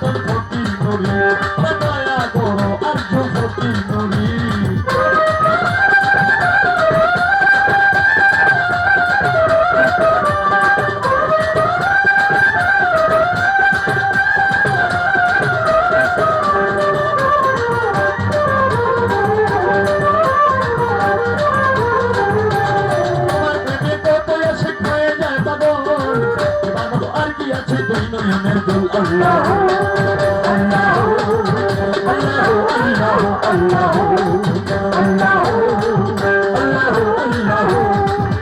পদ্ধতি করে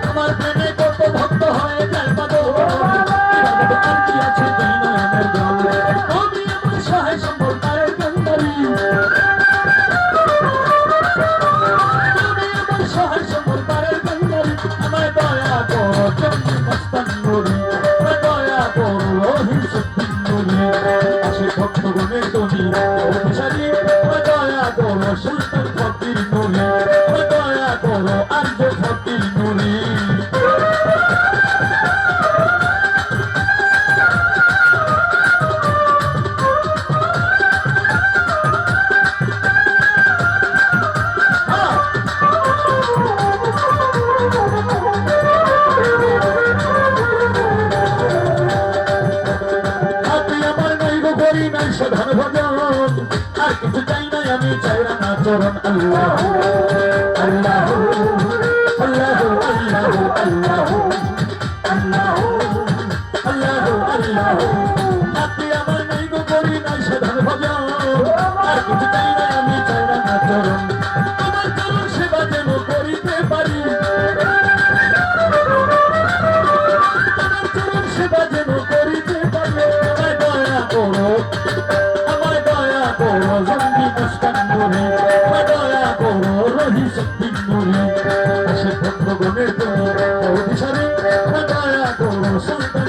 আমার প্রেমে কত ভক্ত হয় তার পাগল আছে দাসে ভক্তগণে তুমি। অভিসারী দয়া করো সাধন ভজন, আর কিছু চাই না আমি, চাই না চরণ আল্লাহ। আল্লাহ আল্লাহ আল্লাহ আল্লাহ। আল্লাহ আল্লাহ। আল্লাহ আপনি আমার নাই গো করি নাই সাধন ভজন, আর কিছু নুরে দয়া করো রহি শক্তি অভিসারে আমায় দয়া করো সন্তান